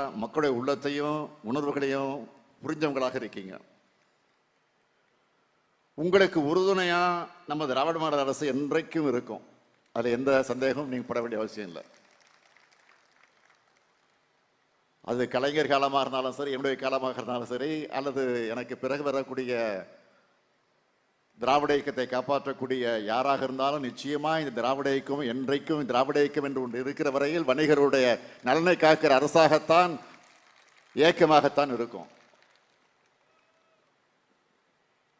மக்களுடைய உள்ளத்தையும் உணர்வுகளையும் புரிஞ்சவங்களாக இருக்கீங்க. உங்களுக்கு உறுதுணையா நம்ம திராவிட மாடல் அரசு என்றைக்கும் இருக்கும். அதுல எந்த சந்தேகமும் நீங்க பட வேண்டிய அவசியம் இல்லை. அது கலைஞர் காலமாக இருந்தாலும் சரி என்னுடைய காலமாக இருந்தாலும் சரி அல்லது எனக்கு பிறகு வரக்கூடிய திராவிட இயக்கத்தை காப்பாற்றக்கூடிய யாராக இருந்தாலும் நிச்சயமா இந்த திராவிட இயக்கம் என்றைக்கும் திராவிட இயக்கம் என்று ஒன்று இருக்கிற வரையில் வணிகருடைய நலனை காக்கிற அரசாகத்தான் இயக்கமாகத்தான் இருக்கும்.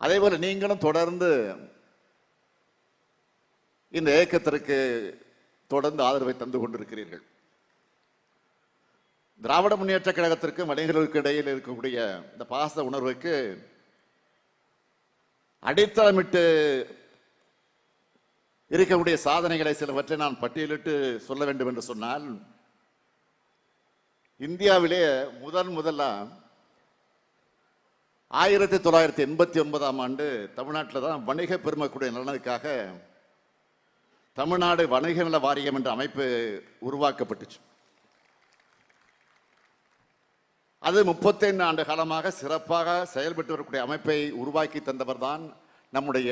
அதே போல நீங்களும் தொடர்ந்து இந்த இயக்கத்திற்கு தொடர்ந்து ஆதரவை தந்து கொண்டிருக்கிறீர்கள். திராவிட முன்னேற்ற கழகத்திற்கும் வணிகர்களுக்கு இடையில் இருக்கக்கூடிய இந்த பாச உணர்வுக்கு அடித்தளமிட்டு இருக்கக்கூடிய சாதனைகளை சிலவற்றை நான் பட்டியலிட்டு சொல்ல வேண்டும் என்று சொன்னால் இந்தியாவிலே முதன் முதல்ல ஆயிரத்தி தொள்ளாயிரத்தி எண்பத்தி ஒன்பதாம் ஆண்டு தமிழ்நாட்டில் தான் வணிக பெருமக்குடைய நலனுக்காக தமிழ்நாடு வணிக நல வாரியம் என்ற அமைப்பு உருவாக்கப்பட்டுச்சு. அது முப்பத்தைந்து ஆண்டு காலமாக சிறப்பாக செயல்பட்டு வரக்கூடிய அமைப்பை உருவாக்கி தந்தவர் தான் நம்முடைய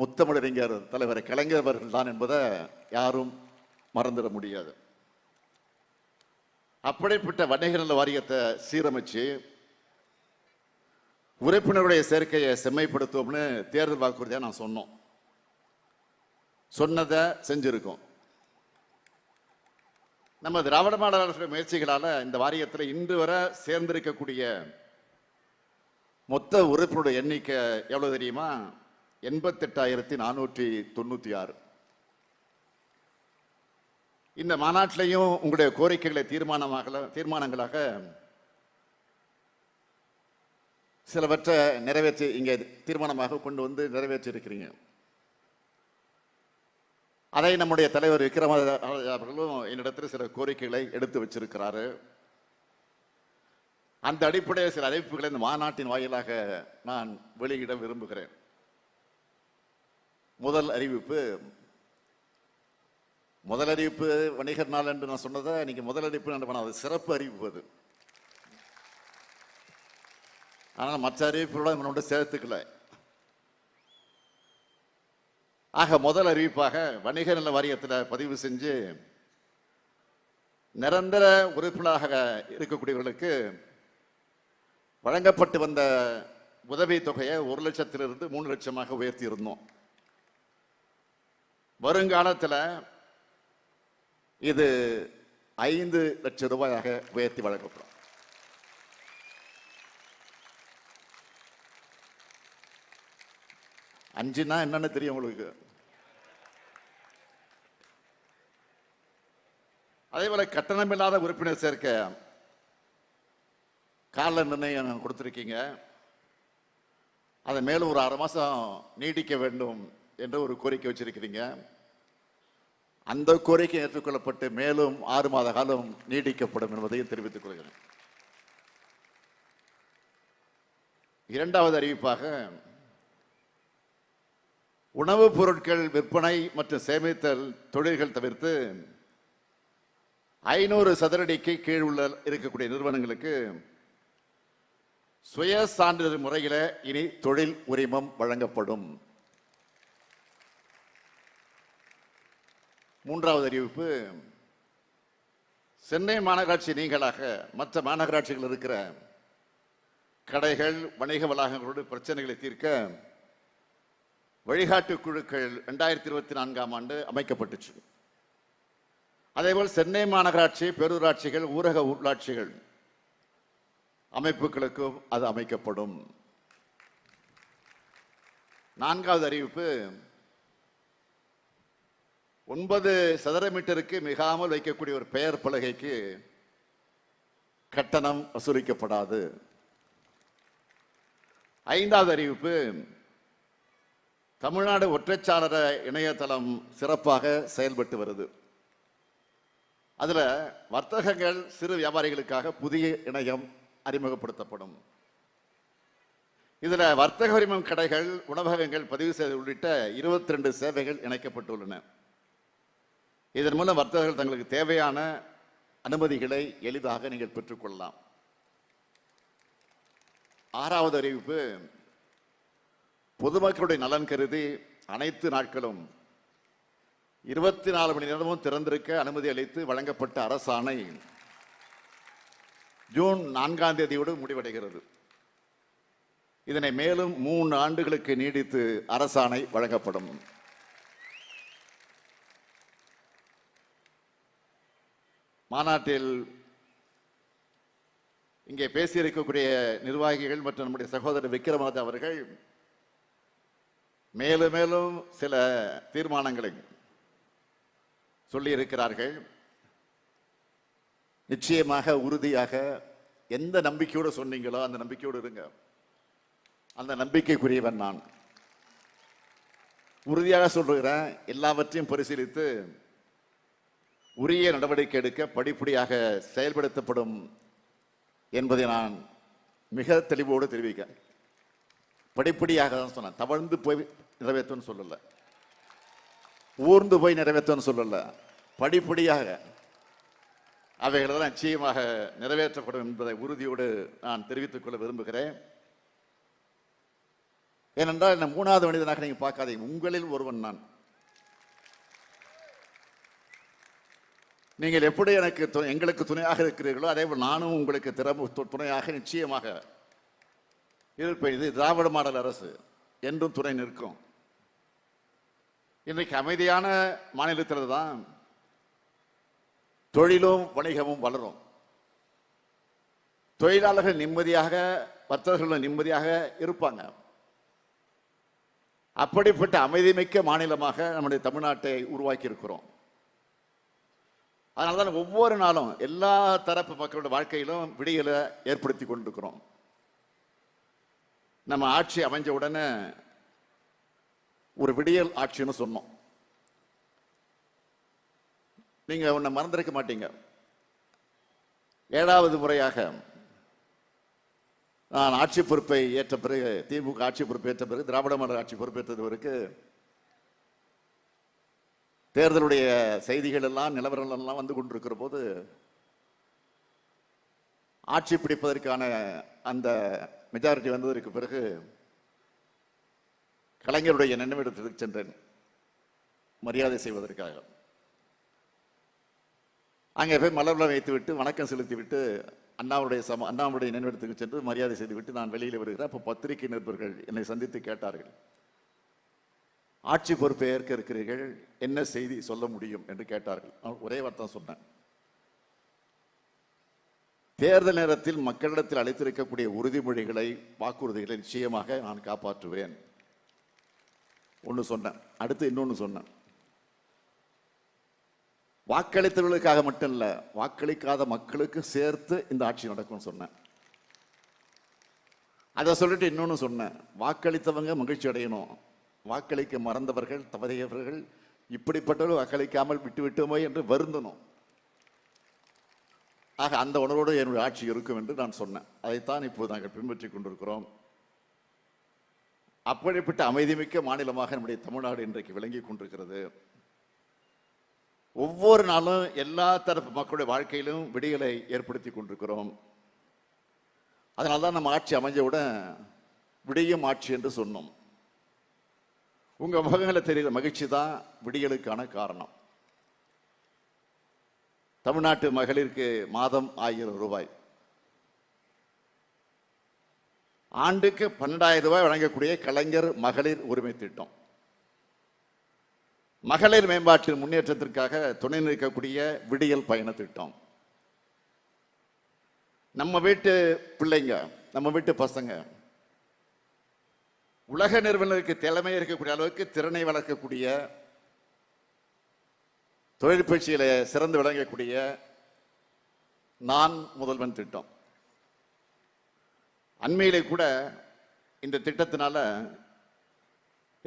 முத்தமிழறிஞர் தலைவர் கலைஞர் அவர்கள் தான் என்பதை யாரும் மறந்துட முடியாது. அப்படிப்பட்ட வணிக நல வாரியத்தை சீரமைச்சு உறுப்பினருடைய சேர்க்கையை செம்மைப்படுத்துவோம்னு தேர்தல் வாக்குறுதியாக நான் சொன்னோம். சொன்னதை செஞ்சிருக்கோம். நம்ம திராவிட மாடல் முயற்சிகளால் இந்த வாரியத்தில் இன்று வரை சேர்ந்திருக்கக்கூடிய மொத்த உறுப்பினருடைய எண்ணிக்கை எவ்வளோ தெரியுமா? எண்பத்தெட்டாயிரத்தி நானூற்றி தொண்ணூற்றி ஆறு. இந்த மாநாட்டிலையும் உங்களுடைய கோரிக்கைகளை தீர்மானமாக தீர்மானங்களாக சிலவற்றை நிறைவேற்றி இங்கே தீர்மானமாக கொண்டு வந்து நிறைவேற்றி இருக்கிறீங்க அதை நம்முடைய தலைவர் விக்ரம அவர்களும் என்னிடத்தில் சில கோரிக்கைகளை எடுத்து வச்சிருக்கிறாரு. அந்த அடிப்படையில் சில அறிவிப்புகளை இந்த மாநாட்டின் வாயிலாக நான் வெளியிட விரும்புகிறேன். முதல் அறிவிப்பு முதல் அறிவிப்பு வணிகர் நாள் என்று நான் சொன்னதை இன்றைக்கி முதல் அறிவிப்பு என்று பண்ண அது சிறப்பு அறிவிப்பு அது. ஆனால் மற்ற அறிவிப்புகளோட நம்மளோட சேர்த்துக்கல. ஆக முதல் அறிவிப்பாக வணிக நல வாரியத்தில் பதிவு செஞ்சு நிரந்தர உறுப்பினராக இருக்கக்கூடியவர்களுக்கு வழங்கப்பட்டு வந்த உதவி தொகையை ஒரு லட்சத்திலிருந்து மூணு லட்சமாக உயர்த்தி இருந்தோம் வருங்காலத்தில் இது ஐந்து லட்சம் ரூபாயாக உயர்த்தி வழங்கப்படும். அஞ்சுனா என்னன்னு தெரியும் உங்களுக்கு. அதே போல கட்டணமில்லாத உறுப்பினர் சேர்க்க கால நிர்ணயம் கொடுத்துருக்கீங்க. அதை மேலும் ஒரு ஆறு மாதம் நீடிக்க வேண்டும் என்று ஒரு கோரிக்கை வச்சிருக்கிறீங்க. அந்த கோரிக்கை ஏற்றுக்கொள்ளப்பட்டு மேலும் ஆறு மாத காலம் நீடிக்கப்படும் என்பதையும் தெரிவித்துக் கொள்கிறேன். இரண்டாவது அறிவிப்பாக உணவுப் பொருட்கள் விற்பனை மற்றும் சேமித்தல் தொழில்கள் தவிர்த்து ஐநூறு சதுரடிக்கு கீழ் உள்ள இருக்கக்கூடிய நிறுவனங்களுக்கு சுய சான்றிதழ் முறையில் இனி தொழில் உரிமம் வழங்கப்படும். மூன்றாவது அறிவிப்பு சென்னை மாநகராட்சி நீங்களாக மற்ற மாநகராட்சிகள் இருக்கிற கடைகள் வணிக வளாகங்களோடு பிரச்சனைகளை தீர்க்க வழிகாட்டு குழுக்கள் ரெண்டாயிரத்தி இருபத்தி நான்காம் ஆண்டு அமைக்கப்பட்டுச்சு. அதேபோல் சென்னை மாநகராட்சி பேரூராட்சிகள் ஊரக உள்ளாட்சிகள் அமைப்புகளுக்கும் அது அமைக்கப்படும். நான்காவது அறிவிப்பு ஒன்பது சதுர மீட்டருக்கு மிகாமல் வைக்கக்கூடிய ஒரு பெயர் பலகைக்கு கட்டணம் வசூலிக்கப்படாது. ஐந்தாவது அறிவிப்பு தமிழ்நாடு ஒற்றைச்சாளர இணையதளம் சிறப்பாக செயல்பட்டு வருது. அதில் வர்த்தகங்கள் சிறு வியாபாரிகளுக்காக புதிய இணையம் அறிமுகப்படுத்தப்படும். இதில் வர்த்தக உரிமம் கடைகள் உணவகங்கள் பதிவு செய்து உள்ளிட்ட இருபத்தி ரெண்டு சேவைகள் இணைக்கப்பட்டுள்ளன. இதன் மூலம் வர்த்தகர்கள் தங்களுக்கு தேவையான அனுமதிகளை எளிதாக நீங்கள் பெற்றுக்கொள்ளலாம். ஆறாவது அறிவிப்பு பொதுமக்களுடைய நலன் கருதி அனைத்து நாட்களும் இருபத்தி நாலு மணி நேரமும் திறந்திருக்க அனுமதி அளித்து வழங்கப்பட்ட அரசாணை ஜூன் நான்காம் தேதியோடு முடிவடைகிறது. இதனை மேலும் மூன்று ஆண்டுகளுக்கு நீடித்து அரசாணை வழங்கப்படும். மாநாட்டில் இங்கே பேசியிருக்கக்கூடிய நிர்வாகிகள் மற்றும் நம்முடைய சகோதரர் விக்ரமாதா அவர்கள் மேலும் மேலும் சில தீர்மானங்களை சொல்லி இருக்கிறார்கள் நிச்சயமாக உறுதியாக எந்த நம்பிக்கையோடு சொன்னீங்களோ அந்த நம்பிக்கையோடு இருங்க. அந்த நம்பிக்கைக்குரியவன் நான். உறுதியாக சொல்லுகிறேன் எல்லாவற்றையும் பரிசீலித்து உரிய நடவடிக்கை எடுக்க படிப்படியாக செயல்படுத்தப்படும் என்பதை நான் மிக தெளிவோடு தெரிவிக்கிறேன். படிப்படியாக தான் சொன்னேன். தவழ்ந்து போய் நிறைவேற்றுன்னு சொல்லல. ஊர்ந்து போய் நிறைவேற்றுன்னு சொல்லல. படிப்படியாக அவைகளெல்லாம் நிச்சயமாக நிறைவேற்றப்படும் என்பதை உறுதியோடு நான் தெரிவித்துக் கொள்ள விரும்புகிறேன். ஏனென்றால் என்ன மூணாவது மனிதனாக நீங்கள் பார்க்காதீங்க. உங்களில் ஒருவன் நான். நீங்கள் எப்படி எனக்கு எங்களுக்கு துணையாக இருக்கிறீர்களோ அதே போல் நானும் உங்களுக்கு திறம துணையாக நிச்சயமாக இருப்பேன் இது திராவிட மாடல் அரசு என்றும் துணை நிற்கும். இன்றைக்கு அமைதியான மாநிலத்தில் தான் தொழிலும் வணிகமும் வளரும். தொழிலாளர்கள் நிம்மதியாக வர்த்தகர்களும் நிம்மதியாக இருப்பாங்க. அப்படிப்பட்ட அமைதிமிக்க மாநிலமாக நம்முடைய தமிழ்நாட்டை உருவாக்கி இருக்கிறோம் அதனால தான் ஒவ்வொரு நாளும் எல்லா தரப்பு மக்களோட வாழ்க்கையிலும் விடியலை ஏற்படுத்தி கொண்டிருக்கிறோம். நம்ம ஆட்சி அமைஞ்ச உடனே ஒரு விடியல் ஆட்சின்னு சொன்னோம். நீங்க உன்னை மறந்திருக்க மாட்டீங்க. ஏழாவது முறையாக நான் ஆட்சி பொறுப்பை ஏற்ற பிறகு திமுக ஆட்சி பொறுப்பேற்ற பிறகு திராவிட மாடல் ஆட்சி பொறுப்பேற்றது வரைக்கும் தேர்தலுடைய செய்திகள் எல்லாம் நிலவரங்கள் எல்லாம் வந்து கொண்டிருக்கிற போது ஆட்சி பிடிப்பதற்கான அந்த மெஜாரிட்டி வந்ததற்கு பிறகு கலைஞருடைய நினைவிடத்திற்கு சென்றேன். மரியாதை செய்வதற்காக. அங்கே போய் மலர்லாம் வைத்துவிட்டு வணக்கம் செலுத்திவிட்டு அண்ணாவுடைய சம அண்ணாவுடைய நினைவிடத்துக்கு சென்று மரியாதை செய்துவிட்டு நான் வெளியில் வருகிறேன். அப்போ பத்திரிகை நிருபர்கள் என்னை சந்தித்து கேட்டார்கள். ஆட்சி பொறுப்பை ஏற்க இருக்கிறீர்கள். என்ன செய்தி சொல்ல முடியும் என்று கேட்டார்கள். நான் ஒரே வார்த்தை சொன்னேன். தேர்தல் நேரத்தில் மக்களிடத்தில் அளித்திருக்கக்கூடிய உறுதிமொழிகளை வாக்குறுதிகளை நிச்சயமாக நான் காப்பாற்றுவேன். ஒன்று சொன்னேன். அடுத்து இன்னொன்று சொன்னேன். வாக்களித்தவர்களுக்காக மட்டும் இல்லை வாக்களிக்காத மக்களுக்கு சேர்த்து இந்த ஆட்சி நடக்கும்னு சொன்னேன். அதை சொல்லிட்டு இன்னொன்று சொன்னேன். வாக்களித்தவங்க மகிழ்ச்சி அடையணும். வாக்களிக்க மறந்தவர்கள் தவறியவர்கள் இப்படிப்பட்டவர்கள் வாக்களிக்காமல் விட்டு விட்டோமோ என்று வருந்தணும். ஆக அந்த உணர்வோடு என்னுடைய ஆட்சி இருக்கும் என்று நான் சொன்னேன். அதைத்தான் இப்போது நாங்கள் பின்பற்றி கொண்டிருக்கிறோம். அப்படிப்பட்ட அமைதிமிக்க மாநிலமாக நம்முடைய தமிழ்நாடு இன்றைக்கு விளங்கி கொண்டிருக்கிறது. ஒவ்வொரு நாளும் எல்லா தரப்பு மக்களுடைய வாழ்க்கையிலும் விடியலை ஏற்படுத்தி கொண்டிருக்கிறோம். அதனால தான் நம்ம ஆட்சி அமைஞ்சவுடன் விடியும் ஆட்சி என்று சொன்னோம். உங்கள் முகங்களை தெரிகிற மகிழ்ச்சி தான் விடியலுக்கான காரணம். தமிழ்நாட்டு மகளிருக்கு மாதம் ஆயிரம் ரூபாய். ஆண்டுக்கு பன்னெண்டாயிரம் ரூபாய் வழங்கக்கூடிய கலைஞர் மகளிர் உரிமை திட்டம். மகளிர் மேம்பாட்டின் முன்னேற்றத்திற்காக துணை நிற்கக்கூடிய விடியல் பயண திட்டம். நம்ம வீட்டு பிள்ளைங்க நம்ம வீட்டு பசங்க உலக நிறுவனருக்கு தலைமை இருக்கக்கூடிய அளவுக்கு திறனை வளர்க்கக்கூடிய தொழிற்பயிற்சியில சிறந்து விளங்கக்கூடிய நான் முதல்வன் திட்டம். அண்மையிலே கூட இந்த திட்டத்தினால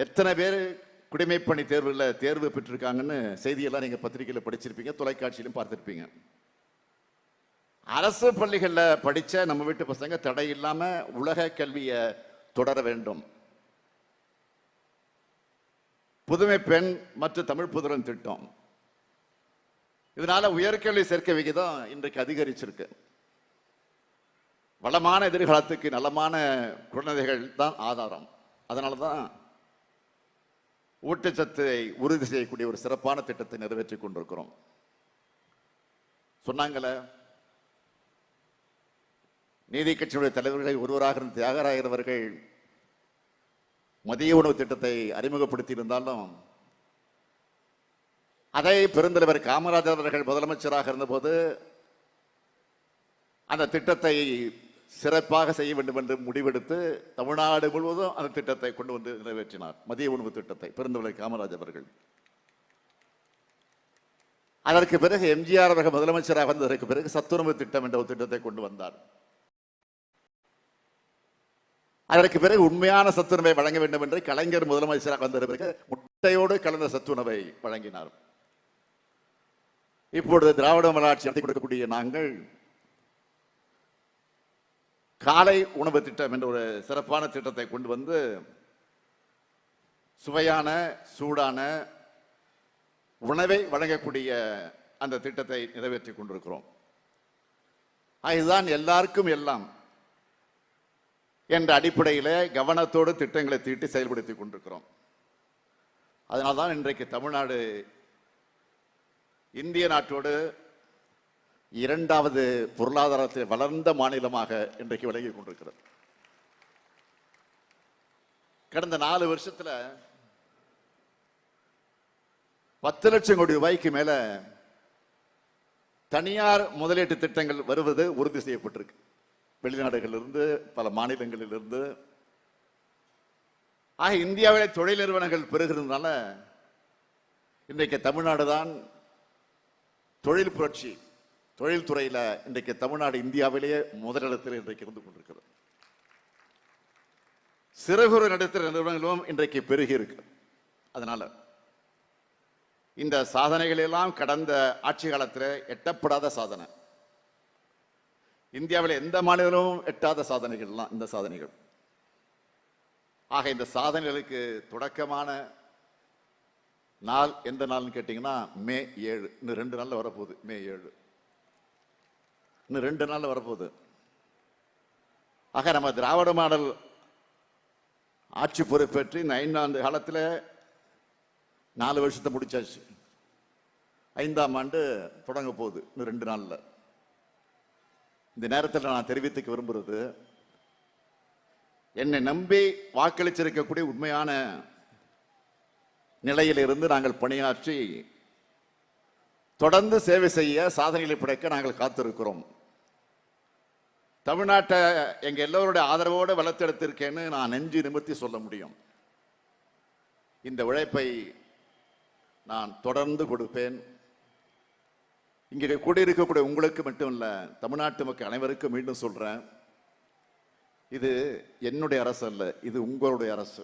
எத்தனை பேர் குடிமைப்பணி தேர்வில் தேர்வு பெற்றிருக்காங்கன்னு செய்தியெல்லாம் நீங்கள் பத்திரிகையில் படிச்சிருப்பீங்க தொலைக்காட்சியிலும் பார்த்துருப்பீங்க. அரசு பள்ளிகளில் படித்த நம்ம வீட்டு பசங்க தடை இல்லாமல் உலக கல்வியை தொடர வேண்டும். புதுமை பெண் மற்றும் தமிழ் புதுரன் திட்டம். இதனால உயர்கல்வி சேர்க்கை விகிதம் இன்றைக்கு அதிகரிச்சிருக்கு. வளமான எதிர்காலத்துக்கு நலமான குழந்தைகள் தான் ஆதாரம். அதனால தான் ஊட்டச்சத்தை உறுதி செய்யக்கூடிய ஒரு சிறப்பான திட்டத்தை நிறைவேற்றி கொண்டிருக்கிறோம். சொன்னாங்கள நீதி கட்சியுடைய தலைவர்களை ஒருவராக இருந்த தியாகராயர் அவர்கள் மதிய உணவு திட்டத்தை அறிமுகப்படுத்தி இருந்தாலும் அதை பெருந்தலைவர் காமராஜர் அவர்கள் முதலமைச்சராக இருந்தபோது அந்த திட்டத்தை சிறப்பாக செய்ய வேண்டும் என்று முடிவெடுத்து தமிழ்நாடு முழுவதும் அந்த திட்டத்தை கொண்டு வந்து நிறைவேற்றினார். மதிய உணவு திட்டத்தை பெருந்தலைவர் காமராஜர் அவர்கள். அதற்கு பிறகு எம்ஜிஆர் அவர்கள் முதலமைச்சராக வந்ததற்கு பிறகு சத்துணவு திட்டம் என்ற ஒரு திட்டத்தை கொண்டு வந்தார். அதற்கு பிறகு உண்மையான சத்துணவை வழங்க வேண்டும் என்று கலைஞர் முதலமைச்சராக வந்த பிறகு முட்டையோடு கலந்த சத்துணவை வழங்கினார். இப்பொழுது திராவிட மலாட்சி நடத்தி கொடுக்கக்கூடிய நாங்கள் காலை உணவு திட்டம் என்ற ஒரு சிறப்பான திட்டத்தை கொண்டு வந்து சுவையான சூடான உணவை வழங்கக்கூடிய அந்த திட்டத்தை நிறைவேற்றி கொண்டிருக்கிறோம். இதுதான் எல்லாருக்கும் எல்லாம் என்ற அடிப்படையில் கவனத்தோடு திட்டங்களை தீட்டி செயல்படுத்தி கொண்டிருக்கிறோம். அதனால்தான் இன்றைக்கு தமிழ்நாடு இந்திய நாட்டோடு இரண்டாவது பொருளாதாரத்தில் வளர்ந்த மாநிலமாக இன்றைக்கு விலகி கொண்டிருக்கிறது. கடந்த நாலு வருஷத்துல பத்து லட்சம் கோடி ரூபாய்க்கு மேல தனியார் முதலீட்டு திட்டங்கள் வருவது உறுதி செய்யப்பட்டிருக்கு. வெளிநாடுகளிலிருந்து பல மாநிலங்களிலிருந்து. ஆக இந்தியாவிலே தொழில் நிறுவனங்கள் பெருகிறதுனால இன்றைக்கு தமிழ்நாடு தான் தொழில் புரட்சி தொழில்துறையில் இன்றைக்கு தமிழ்நாடு இந்தியாவிலேயே முதலிடத்தில் இன்றைக்கு இருந்து கொண்டிருக்கிறது. சிறு குறு நடுத்தர நிறுவனங்களும் இன்றைக்கு பெருகி இருக்கு. அதனால இந்த சாதனைகள் எல்லாம் கடந்த ஆட்சி காலத்தில் எட்டப்படாத சாதனை. இந்தியாவில் எந்த மாநிலமும் எட்டாத சாதனைகள்லாம் இந்த சாதனைகள். ஆக இந்த சாதனைகளுக்கு தொடக்கமான நாள் எந்த நாள்னு கேட்டிங்கன்னா மே ஏழு. இன்னும் ரெண்டு நாளில் வரப்போகுது மே ஏழு. இன்னும் ரெண்டு நாளில் வரப்போகுது. ஆக நம்ம திராவிட மாடல் ஆட்சி பொறுப்பேற்று இந்த ஐந்தாண்டு காலத்தில் நாலு வருஷத்தை முடிச்சாச்சு. ஐந்தாம் ஆண்டு தொடங்க போகுது இன்னும் ரெண்டு நாளில். இந்த நேரத்தில் நான் தெரிவித்துக்க விரும்புறது என்னை நம்பி வாக்களிச்சிருக்கக்கூடிய உண்மையான நிலையிலிருந்து நாங்கள் பணியாற்றி தொடர்ந்து சேவை செய்ய சாதனைகளை படைக்க நாங்கள் காத்திருக்கிறோம். தமிழ்நாட்டை எங்கள் எல்லோருடைய ஆதரவோடு வளர்த்தெடுத்திருக்கேன்னு நான் நெஞ்சு நிமிர்த்தி சொல்ல முடியும். இந்த உழைப்பை நான் தொடர்ந்து கொடுப்பேன். இங்கே கூடியிருக்கக்கூடிய உங்களுக்கு மட்டும் இல்லை தமிழ்நாட்டு மக்கள் அனைவருக்கும் மீண்டும் சொல்கிறேன் இது என்னுடைய அரசு அல்ல இது உங்களுடைய அரசு.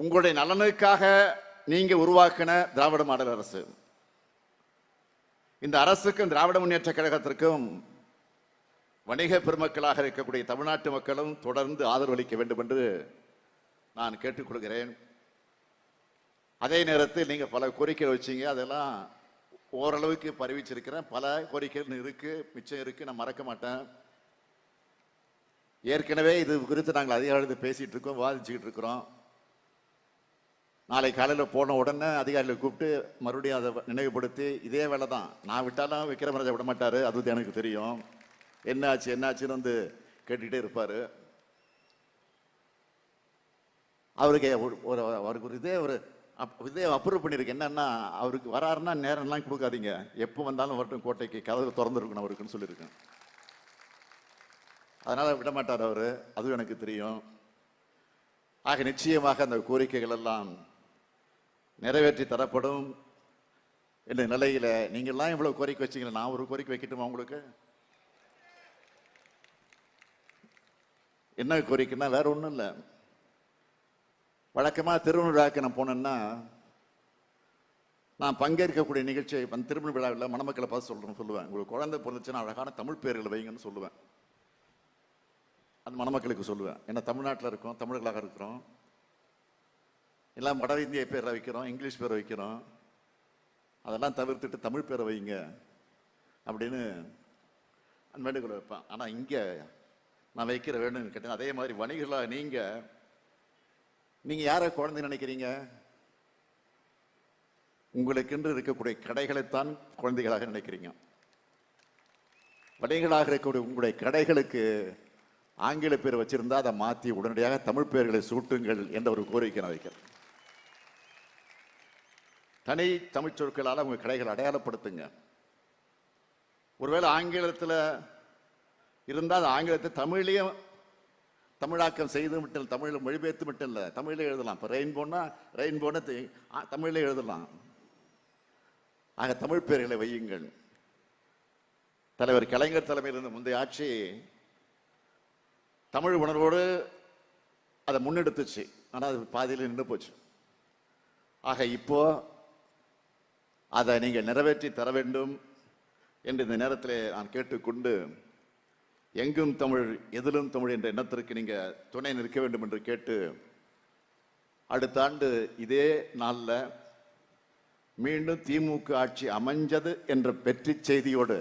உங்களுடைய நலனுக்காக நீங்க உருவாக்கின திராவிட மாடல் அரசு. இந்த அரசுக்கும் திராவிட முன்னேற்ற கழகத்திற்கும் வணிக பெருமக்களாக இருக்கக்கூடிய தமிழ்நாட்டு மக்களும் தொடர்ந்து ஆதரவளிக்க வேண்டும் என்று நான் கேட்டுக்கொள்கிறேன் அதே நேரத்தில் நீங்கள் பல கோரிக்கைகள் வச்சீங்க. அதெல்லாம் ஓரளவுக்கு பரவிச்சிருக்கிறேன். பல கோரிக்கைகள் இருக்குது மிச்சம் இருக்குது நான் மறக்க மாட்டேன். ஏற்கனவே இது குறித்து நாங்கள் அதிகாரிகள் பேசிகிட்டு இருக்கோம் விவாதிச்சுக்கிட்டு இருக்கிறோம். நாளை காலையில் போன உடனே அதிகாரிகளை கூப்பிட்டு மறுபடியும் அதை நினைவுபடுத்தி இதே வேலை தான். நான் விட்டாலும் விக்ரமராஜா விட மாட்டார். அது எனக்கு தெரியும். என்னாச்சு என்னாச்சுன்னு வந்து கேட்டுக்கிட்டே இருப்பார். அவருக்கு ஒரு ஒரு அவருக்கு ஒரு இதே ஒரு அப்- இதே அப்ரூவ் பண்ணியிருக்கு என்னன்னா அவருக்கு வராருன்னா நேரம்லாம் கொடுக்காதீங்க. எப்போ வந்தாலும் வரட்டும் கோட்டைக்கு கதவு திறந்துருக்கணும் அவருக்குன்னு சொல்லியிருக்கேன் அதனால் விட மாட்டார் அவர். அதுவும் எனக்கு தெரியும். ஆக நிச்சயமாக அந்த கோரிக்கைகள் எல்லாம் நிறைவேற்றி தரப்படும். என்ற நிலையில் நீங்கள்லாம் இவ்வளோ கோரிக்கை வச்சீங்களா நான் ஒரு கோரிக்கை வைக்கட்டுமா உங்களுக்கு? என்ன கோரிக்கைன்னா வேற ஒன்றும் இல்லை. வழக்கமாக திருமண விழாக்கு நான் போனேன்னா நான் பங்கேற்கக்கூடிய நிகழ்ச்சியை அந்த திருமண விழாவில் மணமக்களை பார்த்து சொல்கிறேன் சொல்லுவேன். உங்களுக்கு குழந்தை பிறந்துச்சுன்னா அழகான தமிழ் பேர்களை வைங்கன்னு சொல்லுவேன். அந்த மணமக்களுக்கு சொல்லுவேன். ஏன்னா தமிழ்நாட்டில் இருக்கோம் தமிழர்களாக இருக்கிறோம். எல்லாம் வட இந்திய பேரை வைக்கிறோம் இங்கிலீஷ் பேரை வைக்கிறோம். அதெல்லாம் தவிர்த்துட்டு தமிழ் பேரை வைங்க அப்படின்னு நான் வேண்டுகோள் வைப்பேன். ஆனால் இங்கே நான் வைக்கிற வேண்டும்னு கேட்டேன். அதே மாதிரி வணிகர்களாக நீங்கள் நீங்கள் யாரை குழந்தை நினைக்கிறீங்க? உங்களுக்கென்று இருக்கக்கூடிய கடைகளைத்தான் குழந்தைகளாக நினைக்கிறீங்க. வணிகர்களாக இருக்கக்கூடிய உங்களுடைய கடைகளுக்கு ஆங்கில பேர் வச்சிருந்தா அதை மாற்றி உடனடியாக தமிழ் பெயர்களை சூட்டுங்கள் என்ற ஒரு கோரிக்கை நான் வைக்கிறேன். தனி தமிழ் சொற்களால் உங்கள் கடைகளை அடையாளப்படுத்துங்க. ஒருவேளை ஆங்கிலத்தில் இருந்தால் அது ஆங்கிலத்தை தமிழ்லேயும் தமிழாக்கம் செய்து மட்டும் இல்லை தமிழில் மொழிபெயர்த்து மட்டும் இல்லை தமிழில் எழுதலாம். இப்போ ரெயின்போன்னா ரெயின்போன்னு தமிழில் எழுதலாம். ஆக தமிழ் பெயர்களை வையுங்கள். தலைவர் கலைஞர் தலைமையில் இருந்த முந்தைய ஆட்சி தமிழ் உணர்வோடு அதை முன்னெடுத்துச்சு. ஆனால் அது பாதியில் நின்று போச்சு. ஆக இப்போது அதை நீங்கள் நிறைவேற்றி தர வேண்டும் என்று இந்த நேரத்தில் நான் கேட்டுக்கொண்டு எங்கும் தமிழ் எதிலும் தமிழ் என்ற எண்ணத்திற்கு நீங்கள் துணை நிற்க வேண்டும் என்று கேட்டு அடுத்த ஆண்டு இதே நாளில் மீண்டும் திமுக ஆட்சி அமைஞ்சது என்ற வெற்றி செய்தியோடு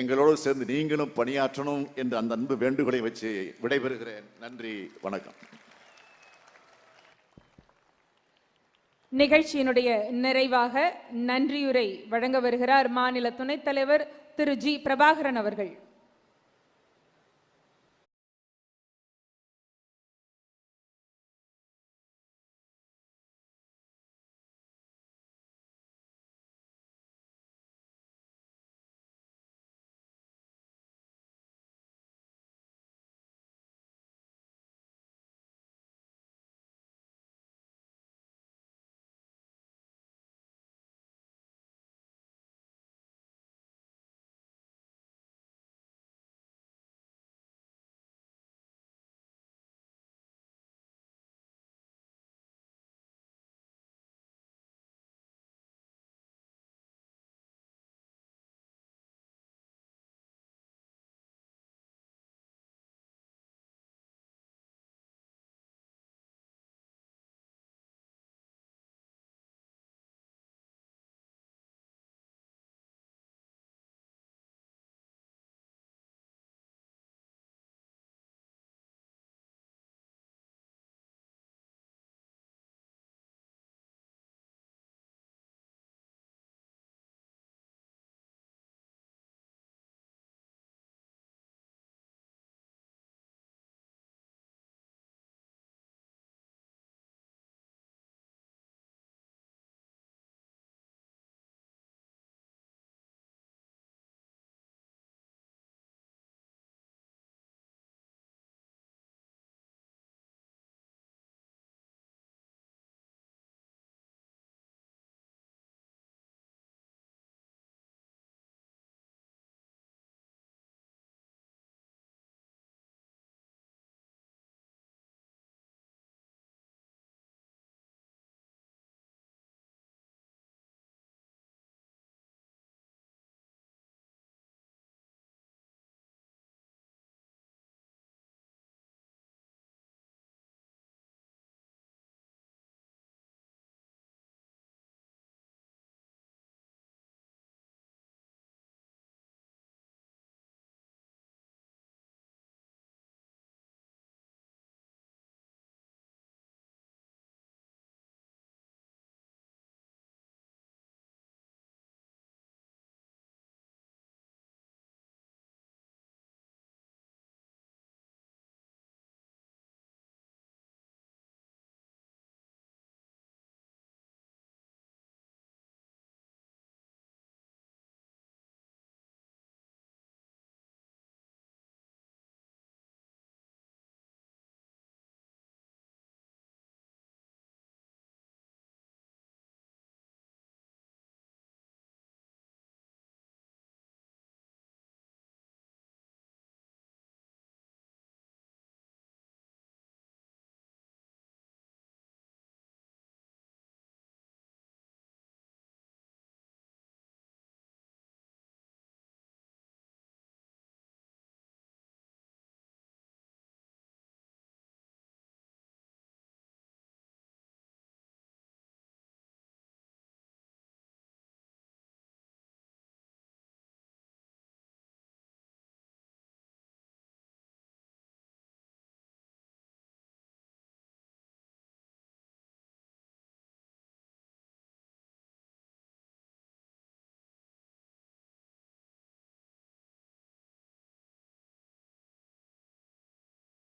எங்களோடு சேர்ந்து நீங்களும் பணியாற்றணும் என்று அந்த அன்பு வேண்டுகோளை வச்சு விடைபெறுகிறேன். நன்றி வணக்கம். நிகழ்ச்சியினுடைய நிறைவாக நன்றியுரை வழங்க வருகிறார் மாநில துணைத் தலைவர் திரு ஜி. பிரபாகரன் அவர்கள்.